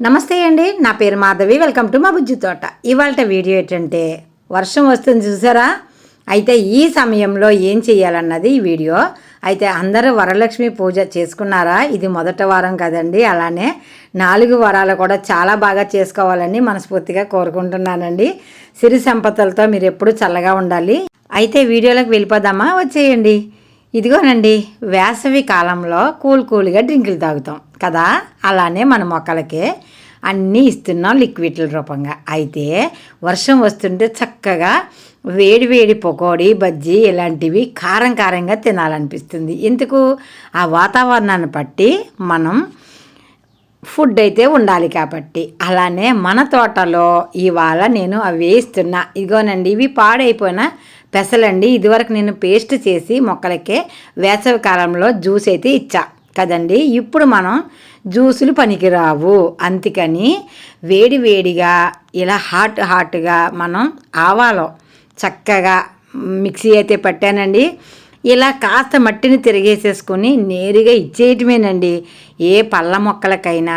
నమస్తే అండి నా పేరు మాధవి వెల్కమ్ టు మా బుజ్జి తోట. ఇవాళ వీడియో ఏంటంటే వర్షం వస్తుంది చూసారా? అయితే ఈ సమయంలో ఏం చేయాలన్నది ఈ వీడియో. అయితే అందరూ వరలక్ష్మి పూజ చేసుకున్నారా? ఇది మొదటి వారం కదండి అలానే నాలుగు వారాలు కూడా చాలా బాగా చేసుకోవాలని మనస్ఫూర్తిగా కోరుకుంటున్నానండి. సిరి సంపదలతో మీరు ఎప్పుడు చల్లగా ఉండాలి. అయితే వీడియోలోకి వెళ్ళిపోదామా? వచ్చేయండి. ఇదిగోనండి వేసవి కాలంలో కూల్ కూల్గా డ్రింకులు తాగుతాం కదా? అలానే మన మొక్కలకి అన్నీ ఇస్తున్నాం లిక్విడ్ల రూపంగా. అయితే వర్షం వస్తుంటే చక్కగా వేడి వేడి పకోడీ బజ్జీ ఇలాంటివి కారం కారంగా తినాలనిపిస్తుంది. ఎందుకు? ఆ వాతావరణాన్ని బట్టి మనం ఫుడ్ అయితే ఉండాలి కాబట్టి. అలానే మన తోటలో ఇవాళ నేను అవి వేస్తున్నా. ఇదిగోనండి ఇవి పాడైపోయిన పెసలండి. ఇదివరకు నేను పేస్ట్ చేసి మొక్కలకే వేసవి కాలంలో జ్యూస్ అయితే ఇచ్చా. కదండి ఇప్పుడు మనం జ్యూసులు పనికిరావు. అందుకని వేడి వేడిగా ఇలా హాట్ హాట్గా మనం ఆవాలో చక్కగా మిక్సీ అయితే పట్టానండి. ఇలా కాస్త మట్టిని తిరిగేసేసుకొని నేరుగా ఇచ్చేయటమేనండి. ఏ పళ్ళ మొక్కలకైనా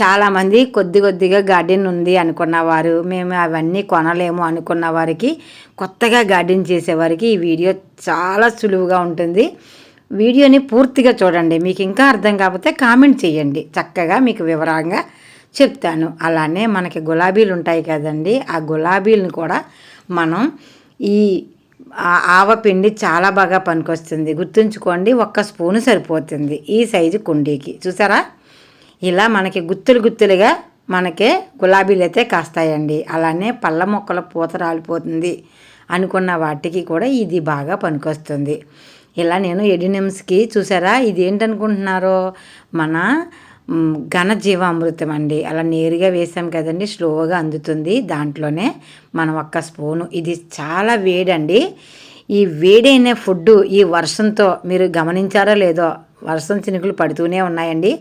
చాలామంది కొద్ది కొద్దిగా గార్డెన్ ఉంది అనుకున్నవారు మేము అవన్నీ కొనలేము అనుకున్న వారికి కొత్తగా గార్డెన్ చేసేవారికి ఈ వీడియో చాలా సులువుగా ఉంటుంది. వీడియోని పూర్తిగా చూడండి. మీకు ఇంకా అర్థం కాకపోతే కామెంట్ చేయండి. చక్కగా మీకు వివరంగా చెప్తాను. అలానే మనకి గులాబీలు ఉంటాయి కదండి. ఆ గులాబీలను కూడా మనం ఈ ఆవపిండి చాలా బాగా పనికొస్తుంది. గుర్తుంచుకోండి ఒక్క స్పూను సరిపోతుంది ఈ సైజు కుండీకి. చూసారా? ఇలా మనకి గుత్తులు గుత్తులుగా మనకే గులాబీలు అయితే కాస్తాయండి. అలానే పళ్ళ మొక్కల పూత రాలిపోతుంది అనుకున్న వాటికి కూడా ఇది బాగా పనికొస్తుంది. ఇలా నేను ఎడినిమ్స్కి చూసారా? ఇది ఏంటనుకుంటున్నారో మన ఘనజీవామృతం అండి. అలా నేరుగా వేసాం కదండి స్లోగా అందుతుంది దాంట్లోనే మనం ఒక్క స్పూను. ఇది చాలా వేడండి. ఈ వేడైన ఫుడ్ ఈ వర్షంతో మీరు గమనించారో లేదో వర్షం చినుకులు పడుతూనే ఉన్నాయండి.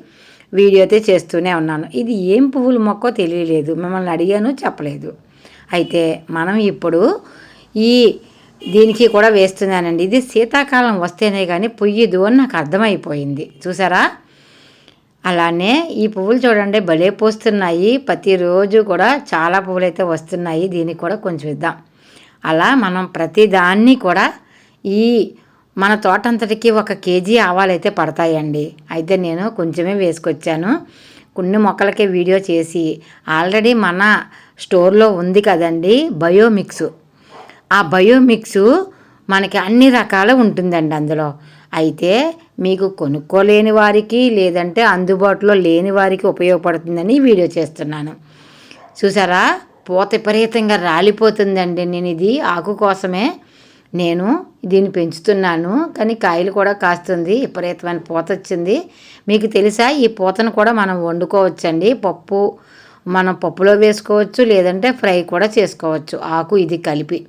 వీడియో అయితే చేస్తూనే ఉన్నాను. ఇది ఏం పువ్వుల మొక్కో తెలియలేదు. మిమ్మల్ని అడిగాను చెప్పలేదు. అయితే మనం ఇప్పుడు ఈ దీనికి కూడా వేస్తున్నానండి. ఇది శీతాకాలం వస్తేనే కానీ పొయ్యదు అని నాకు అర్థమైపోయింది. చూసారా? అలానే ఈ పువ్వులు చూడండి భలే పోస్తున్నాయి. ప్రతిరోజు కూడా చాలా పువ్వులు అయితే వస్తున్నాయి. దీనికి కూడా కొంచెం ఇద్దాం. అలా మనం ప్రతిదాన్ని కూడా ఈ మన తోటంతటికి ఒక కేజీ ఆవాలైతే పడతాయండి. అయితే నేను కొంచెమే వేసుకొచ్చాను. కొన్ని మొక్కలకే వీడియో చేసి ఆల్రెడీ మన స్టోర్లో ఉంది కదండి బయోమిక్స్. ఆ బయోమిక్స్ మనకి అన్ని రకాల ఉంటుందండి అందులో. అయితే మీకు కొనుక్కోలేని వారికి లేదంటే అందుబాటులో లేని వారికి ఉపయోగపడుతుందని వీడియో చేస్తున్నాను. చూసారా? పూత విపరీతంగా రాలిపోతుందండి నేను ఇది ఆకు కోసమే. నేను దీన్ని పెంచుతున్నాను కానీ కాయలు కూడా కాస్తుంది. విపరీతమైన పూత వచ్చింది. మీకు తెలుసా? ఈ పూతను కూడా మనం వండుకోవచ్చండి. పప్పు మనం పప్పులో వేసుకోవచ్చు లేదంటే ఫ్రై కూడా చేసుకోవచ్చు. ఆకు ఇది కలిపి.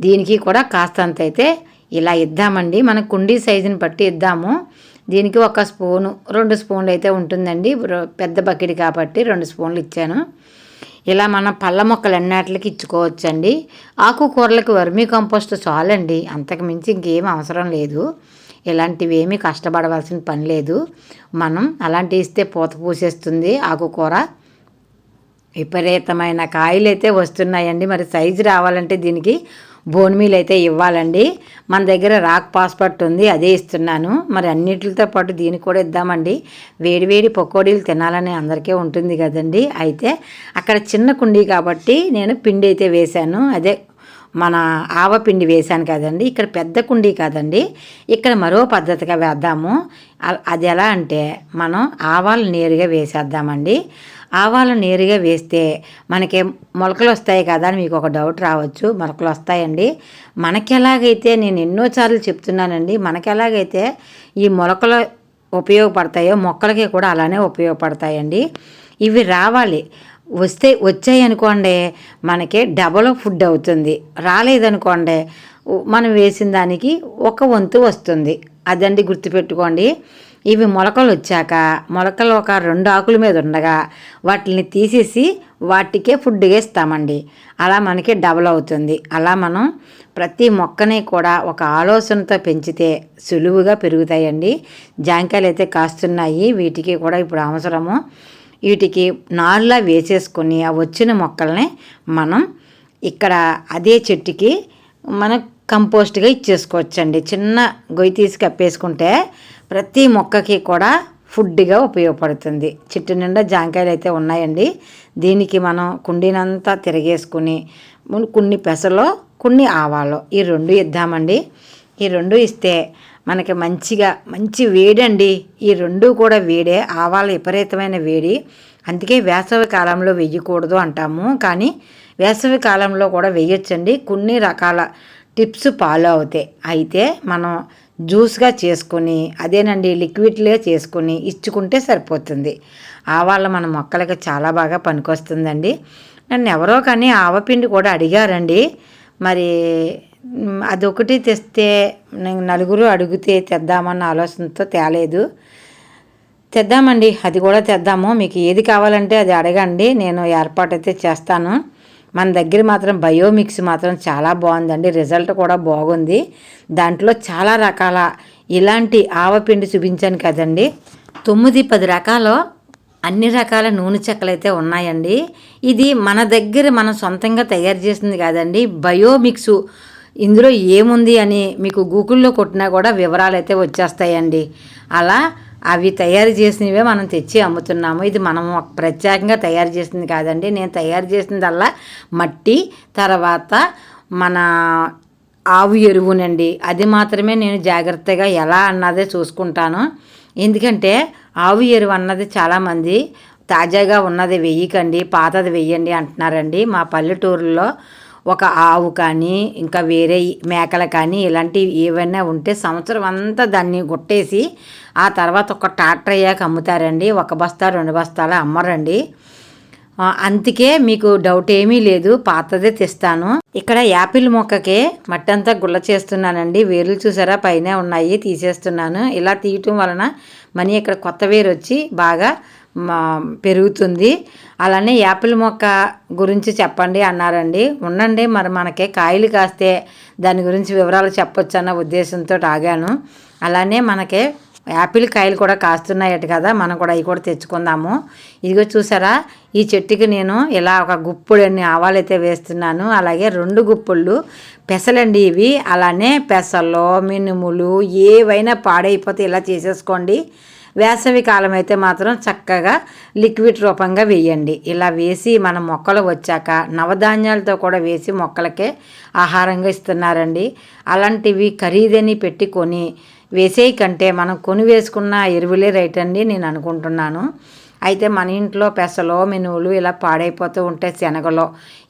దీనికి కూడా కాస్తంత అయితే ఇలా ఇద్దామండి. మన కుండీ సైజుని బట్టి ఇద్దాము. దీనికి ఒక స్పూను రెండు స్పూన్లు అయితే ఉంటుందండి పెద్ద బకెట్ కాబట్టి రెండు స్పూన్లు ఇచ్చాను. ఇలా మన పళ్ళ మొక్కలు ఎన్నాటికి ఇచ్చుకోవచ్చండి. ఆకుకూరలకు వర్మీ కంపోస్ట్ చాలండి. అంతకు మించి ఇంకేం అవసరం లేదు. ఇలాంటివి ఏమీ కష్టపడవలసిన పని లేదు. మనం అలాంటివి ఇస్తే పూత పూసేస్తుంది ఆకుకూర. విపరీతమైన కాయలు అయితే వస్తున్నాయండి. మరి సైజు రావాలంటే దీనికి బోన్ మీల్ అయితే ఇవ్వాలండి. మన దగ్గర రాక్ పాస్పోర్ట్ ఉంది అదే ఇస్తున్నాను. మరి అన్నిటితో పాటు దీనికి కూడా ఇద్దామండి. వేడివేడి పకోడీలు తినాలని అందరికీ ఉంటుంది కదండి. అయితే అక్కడ చిన్న కుండీ కాబట్టి నేను పిండి అయితే వేశాను. అదే మన ఆవపిండి వేశాను కదండి. ఇక్కడ పెద్ద కుండీ కాదండి. ఇక్కడ మరో పద్ధతిగా వేద్దాము. అది ఎలా అంటే మనం ఆవాలు నేరుగా వేసేద్దామండి. ఆవాలు నేరుగా వేస్తే మనకి మొలకలు వస్తాయి కదా అని మీకు ఒక డౌట్ రావచ్చు. మొలకలు వస్తాయండి మనకి ఎలాగైతే నేను ఎన్నోసార్లు చెప్తున్నానండి మనకి ఎలాగైతే ఈ మొలకలు ఉపయోగపడతాయో మొక్కలకి కూడా అలానే ఉపయోగపడతాయండి. ఇవి రావాలి. వస్తే వచ్చాయి అనుకోండి మనకి డబల్ ఫుడ్ అవుతుంది. రాలేదనుకోండి మనం వేసిన దానికి ఒక వంతు వస్తుంది. అదండి గుర్తుపెట్టుకోండి. ఇవి మొలకలు వచ్చాక మొలకలు ఒక రెండు ఆకుల మీద ఉండగా వాటిని తీసేసి వాటికే ఫుడ్ ఇస్తామండి అలా మనకి డబల్ అవుతుంది. అలా మనం ప్రతి మొక్కని కూడా ఒక ఆలోచనతో పెంచితే సులువుగా పెరుగుతాయండి. జాంకాయలు అయితే కాస్తున్నాయి. వీటికి కూడా ఇప్పుడు అవసరము. వీటికి నారులా వేసేసుకొని ఆ వచ్చిన మొక్కల్ని మనం ఇక్కడ అదే చెట్టుకి మనం కంపోస్ట్గా ఇచ్చేసుకోవచ్చండి. చిన్న గొయ్యి తీసి కప్పేసుకుంటే ప్రతి మొక్కకి కూడా ఫుడ్గా ఉపయోగపడుతుంది. చెట్టు నిండా జాంకాయలు అయితే ఉన్నాయండి. దీనికి మనం కుండీనంతా తిరిగేసుకుని కొన్ని పెసలో కొన్ని ఆవాలో ఈ రెండు ఇద్దామండి. ఈ రెండు ఇస్తే మనకి మంచిగా మంచి వేడండి. ఈ రెండు కూడా వేడే ఆవాల విపరీతమైన వేడి. అందుకే వేసవి కాలంలో వెయ్యకూడదు అంటాము. కానీ వేసవి కాలంలో కూడా వేయొచ్చండి. కొన్ని రకాల టిప్స్ ఫాలో అవుతాయి అయితే మనం జ్యూస్గా చేసుకొని అదేనండి లిక్విడ్లే చేసుకొని ఇచ్చుకుంటే సరిపోతుంది. ఆవాళ్ళ మన మొక్కలకి చాలా బాగా పనికొస్తుందండి. నన్ను ఎవరో కానీ ఆవపిండి కూడా అడిగారండి. మరి అదొకటి తెస్తే నలుగురు అడిగితే తెద్దామన్న ఆలోచనతో తేలేదు. తెద్దామండి అది కూడా తెద్దాము. మీకు ఏది కావాలంటే అది అడగండి. నేను ఏర్పాటు అయితే చేస్తాను. మన దగ్గర మాత్రం బయోమిక్స్ మాత్రం చాలా బాగుందండి. రిజల్ట్ కూడా బాగుంది. దాంట్లో చాలా రకాల ఇలాంటి ఆవపిండి చూపించాను కదండి. తొమ్మిది పది రకాల అన్ని రకాల నూనె చెక్కలు అయితే ఉన్నాయండి. ఇది మన దగ్గర మనం సొంతంగా తయారు చేసింది కాదండి. బయోమిక్స్ ఇందులో ఏముంది అని మీకు గూగుల్లో కొట్టినా కూడా వివరాలు అయితే వచ్చేస్తాయండి. అలా అవి తయారు చేసినవే మనం తెచ్చి అమ్ముతున్నాము. ఇది మనం ప్రత్యేకంగా తయారు చేసింది కాదండి. నేను తయారు చేసిందల్లా మట్టి తర్వాత మన ఆవు ఎరువునండి. అది మాత్రమే నేను జాగ్రత్తగా ఎలా అన్నదే చూసుకుంటాను. ఎందుకంటే ఆవు ఎరువు అన్నది చాలామంది తాజాగా ఉన్నది వెయ్యకండి పాతది వెయ్యండి అంటున్నారండి. మా పల్లెటూరులో ఒక ఆవు కానీ ఇంకా వేరే మేకలు కానీ ఇలాంటివి ఏవైనా ఉంటే సంవత్సరం అంతా దాన్ని గుట్టేసి ఆ తర్వాత ఒక ట్రాక్టర్ అయ్యాక అమ్ముతారండి. ఒక బస్తా రెండు బస్తాలు అమ్మరండి. అందుకే మీకు డౌట్ ఏమీ లేదు. పాతదే తెస్తాను. ఇక్కడ యాపిల్ మొక్కకే మట్టంతా గుల్ల చేస్తున్నానండి. వేర్లు చూసారా? పైన ఉన్నాయి. తీసేస్తున్నాను. ఇలా తీయటం వలన మనీ ఇక్కడ కొత్త వేరు వచ్చి బాగా పెరుగుతుంది. అలానే యాపిల్ మొక్క గురించి చెప్పండి అన్నారండి. ఉండండి మరి మనకి కాయలు కాస్తే దాని గురించి వివరాలు చెప్పొచ్చు అన్న ఉద్దేశంతో ఆగాను అలానే మనకి యాపిల్ కాయలు కూడా కాస్తున్నాయట కదా మనం కూడా అవి కూడా తెచ్చుకుందాము. ఇదిగో చూసారా ఈ చెట్టుకి నేను ఇలా ఒక గుప్పుడన్ని ఆవాలైతే వేస్తున్నాను. అలాగే రెండు గుప్పుళ్ళు పెసలండి ఇవి. అలానే పెసలు మినుములు ఏవైనా పాడైపోతే ఇలా చేసేసుకోండి. వేసవి కాలం అయితే మాత్రం చక్కగా లిక్విడ్ రూపంగా వేయండి. ఇలా వేసి మన మొక్కలు వచ్చాక నవధాన్యాలతో కూడా వేసి మొక్కలకే ఆహారంగా ఇస్తున్నారండి. అలాంటివి ఖరీదని పెట్టుకొని వేసే కంటే మనం కొని వేసుకున్న ఎరువులే రైట్ అండి నేను అనుకుంటున్నాను. అయితే మన ఇంట్లో పెసలో మెనువులు ఇలా పాడైపోతూ ఉంటే శనగలో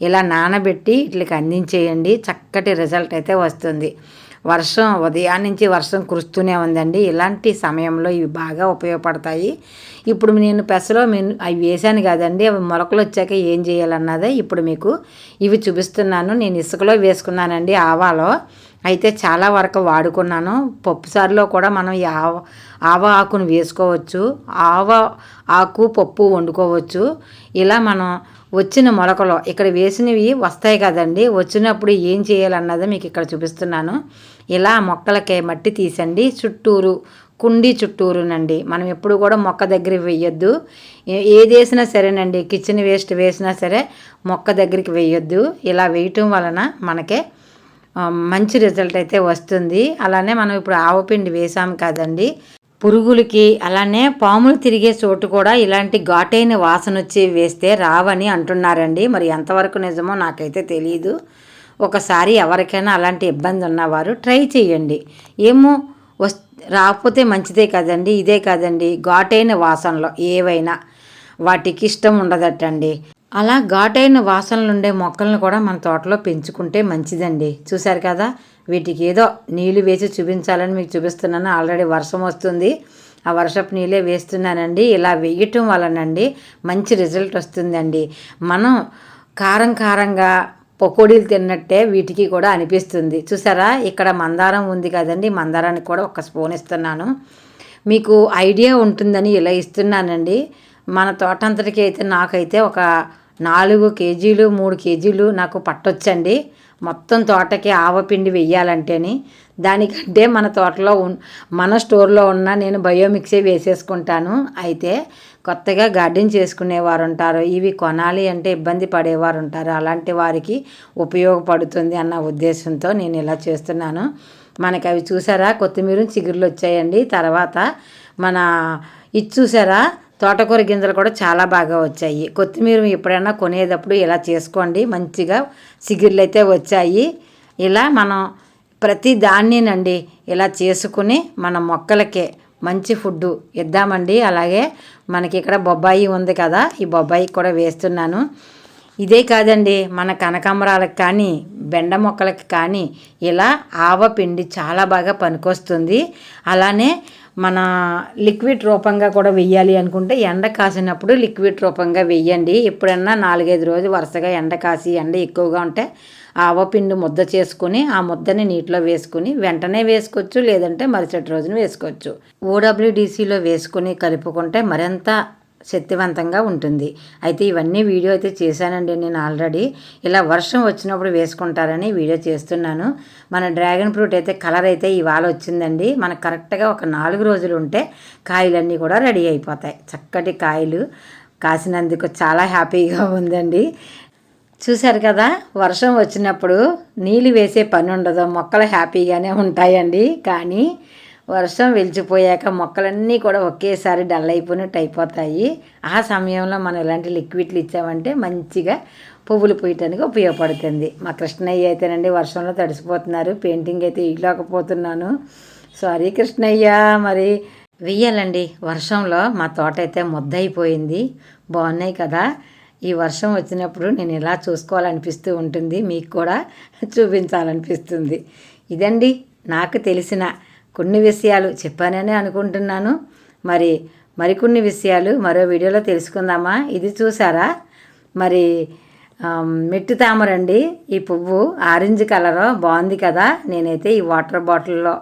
ఇలా నానబెట్టి వీటికి అందించేయండి. చక్కటి రిజల్ట్ అయితే వస్తుంది. వర్షం ఉదయాన్నించి వర్షం కురుస్తూనే ఉందండి. ఇలాంటి సమయంలో ఇవి బాగా ఉపయోగపడతాయి. ఇప్పుడు నేను పెసలో మేము అవి వేసాను కదండి. అవి మొలకలు వచ్చాక ఏం చేయాలన్నదే ఇప్పుడు మీకు ఇవి చూపిస్తున్నాను. నేను ఇసుకలో వేసుకున్నానండి ఆవాలో. అయితే చాలా వరకు వాడుకున్నాను. పప్పుసారులో కూడా మనం ఈ ఆవ ఆవ ఆకును వేసుకోవచ్చు ఆవ ఆకు పప్పు వండుకోవచ్చు. ఇలా మనం వచ్చిన మొలకలు ఇక్కడ వేసినవి వస్తాయి కదండి వచ్చినప్పుడు ఏం చేయాలన్నది మీకు ఇక్కడ చూపిస్తున్నాను. ఇలా మొక్కలకే మట్టి తీసండి చుట్టూరు కుండీ చుట్టూరునండి. మనం ఎప్పుడు కూడా మొక్క దగ్గర వేయొద్దు ఏది వేసినా సరేనండి కిచెన్ వేస్ట్ వేసినా సరే మొక్క దగ్గరికి వేయొద్దు ఇలా వేయటం వలన మనకే మంచి రిజల్ట్ అయితే వస్తుంది. అలానే మనం ఇప్పుడు ఆవపిండి వేసాము కదండి. పురుగులకి అలానే పాములు తిరిగే చోటు కూడా ఇలాంటి ఘాటైన వాసన వచ్చి వేస్తే రావని అంటున్నారండి. మరి ఎంతవరకు నిజమో నాకైతే తెలియదు ఒకసారి ఎవరికైనా అలాంటి ఇబ్బంది ఉన్నవారు ట్రై చేయండి ఏమో వస్ రాకపోతే మంచిదే కదండి ఇదే కదండి ఘాటైన వాసనలో ఏవైనా వాటికి ఇష్టం ఉండదటండి. అలా ఘాటైన వాసనలు ఉండే మొక్కలను కూడా మన తోటలో పెంచుకుంటే మంచిదండి. చూశారు కదా? వీటికి ఏదో నీళ్ళు వేసి చూపించాలని మీకు చూపిస్తున్నాను. ఆల్రెడీ వర్షం వస్తుంది. ఆ వర్షపు నీళ్ళే వేస్తున్నానండి. ఇలా వేయటం వలనండి మంచి రిజల్ట్ వస్తుందండి. మనం కారం కారంగా పకోడీలు తిన్నట్టే వీటికి కూడా అనిపిస్తుంది. చూసారా? ఇక్కడ మందారం ఉంది కదండి. మందారానికి కూడా ఒక స్పూన్ ఇస్తున్నాను. మీకు ఐడియా ఉంటుందని ఇలా ఇస్తున్నానండి. మన తోటంతటికి అయితే నాకైతే ఒక నాలుగు కేజీలు మూడు కేజీలు నాకు పట్టొచ్చండి. మొత్తం తోటకి ఆవపిండి వెయ్యాలంటేని దానికంటే మన తోటలో ఉన్ మన స్టోర్లో ఉన్న నేను బయోమిక్సే వేసేసుకుంటాను. అయితే కొత్తగా గార్డెన్ చేసుకునేవారు ఉంటారు ఇవి కొనాలి అంటే ఇబ్బంది పడేవారు ఉంటారు అలాంటి వారికి ఉపయోగపడుతుంది అన్న ఉద్దేశంతో నేను ఇలా చేస్తున్నాను. మనకి అవి చూసారా? కొత్తిమీర చిగురులు వచ్చాయండి తర్వాత మన ఇది చూసారా? తోటకూర గింజలు కూడా చాలా బాగా వచ్చాయి. కొత్తిమీర ఎప్పుడైనా కొనేటప్పుడు ఇలా చేసుకోండి. మంచిగా సిగిర్లు అయితే వచ్చాయి. ఇలా మనం ప్రతి దాన్నినండి ఇలా చేసుకుని మన మొక్కలకే మంచి ఫుడ్ ఇద్దామండి. అలాగే మనకి ఇక్కడ బొబ్బాయి ఉంది కదా ఈ బొబ్బాయి కూడా వేస్తున్నాను. ఇదే కాదండి మన కనకాంబరాలకు కానీ బెండ మొక్కలకి కానీ ఇలా ఆవ పిండి చాలా బాగా పనికొస్తుంది. అలానే మన లిక్విడ్ రూపంగా కూడా వెయ్యాలి అనుకుంటే ఎండ కాసినప్పుడు లిక్విడ్ రూపంగా వెయ్యండి. ఎప్పుడన్నా నాలుగైదు రోజులు వరుసగా ఎండ కాసి ఎండ ఎక్కువగా ఉంటే ఆవపిండి ముద్ద చేసుకుని ఆ ముద్దని నీటిలో వేసుకుని వెంటనే వేసుకోవచ్చు లేదంటే మరుసటి రోజున వేసుకోవచ్చు. ఓడబ్ల్యూడిసిలో వేసుకుని కలుపుకుంటే మరింత శక్తివంతంగా ఉంటుంది. అయితే ఇవన్నీ వీడియో అయితే చేశానండి నేను ఆల్రెడీ. ఇలా వర్షం వచ్చినప్పుడు వేసుకుంటారని వీడియో చేస్తున్నాను. మన డ్రాగన్ ఫ్రూట్ అయితే కలర్ అయితే ఇవాళ వచ్చిందండి. మనకు కరెక్ట్గా ఒక నాలుగు రోజులు ఉంటే కాయలన్నీ కూడా రెడీ అయిపోతాయి. చక్కటి కాయలు కాసినందుకు చాలా హ్యాపీగా ఉందండి. చూశారు కదా వర్షం వచ్చినప్పుడు నీళ్ళు వేసే పని ఉండదు. మొక్కలు హ్యాపీగానే ఉంటాయండి. కానీ వర్షం వెలిచిపోయాక మొక్కలన్నీ కూడా ఒకేసారి డల్ అయిపోయినట్టు అయిపోతాయి. ఆ సమయంలో మనం ఇలాంటి లిక్విడ్లు ఇచ్చామంటే మంచిగా పువ్వులు పూయటానికి ఉపయోగపడుతుంది. మా కృష్ణయ్య అయితేనండి వర్షంలో తడిసిపోతున్నారు. పెయింటింగ్ అయితే ఇవ్వలేకపోతున్నాను సారీ కృష్ణయ్య మరి వెయ్యాలండి. వర్షంలో మా తోట అయితే ముద్దయిపోయింది. బాగున్నాయి కదా. ఈ వర్షం వచ్చినప్పుడు నేను ఇలా చూసుకోవాలనిపిస్తూ ఉంటుంది. మీకు కూడా చూపించాలనిపిస్తుంది. ఇదండి నాకు తెలిసిన కొన్ని విషయాలు చెప్పానని అనుకుంటున్నాను. మరి మరికొన్ని విషయాలు మరో వీడియోలో తెలుసుకుందామా? ఇది చూసారా? మరి మెట్టు తామరండి ఈ పువ్వు ఆరెంజ్ కలర్ బాగుంది కదా? నేనైతే ఈ వాటర్ బాటిల్లో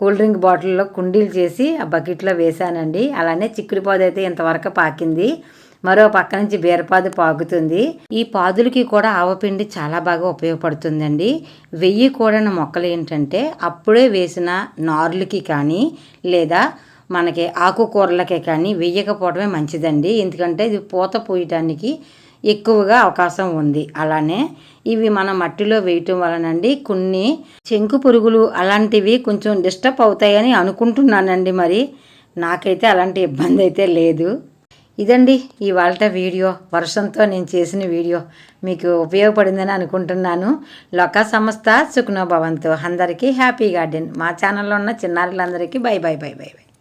కూల్ డ్రింక్ బాటిల్లో కుండీలు చేసి ఆ బకెట్లో వేశానండి. అలానే చిక్కుడు పాదు అయితే ఇంతవరకు పాకింది. మరో పక్క నుంచి బీరపాదు పాకుతుంది ఈ పాదులకి కూడా ఆవపిండి చాలా బాగా ఉపయోగపడుతుందండి. వెయ్యి కూడిన మొక్కలు ఏంటంటే అప్పుడే వేసిన నార్లకి కానీ లేదా మనకి ఆకుకూరలకే కానీ వెయ్యకపోవడమే మంచిదండి. ఎందుకంటే ఇది పూత పూయటానికి ఎక్కువగా అవకాశం ఉంది. అలానే ఇవి మన మట్టిలో వేయటం వలనండి కొన్ని చెంకు పురుగులు అలాంటివి కొంచెం డిస్టర్బ్ అవుతాయని అనుకుంటున్నానండి మరి. నాకైతే అలాంటి ఇబ్బంది అయితే లేదు. ఇదండి ఇవాళ వీడియో. వర్షంతో నేను చేసిన వీడియో. మీకు ఉపయోగపడిందని అనుకుంటున్నాను. లొకా సంస్థ సుఖనో భవంతు. అందరికీ హ్యాపీ గార్డెన్. మా ఛానల్లో ఉన్న చిన్నారులందరికీ bye bye bye bye bye.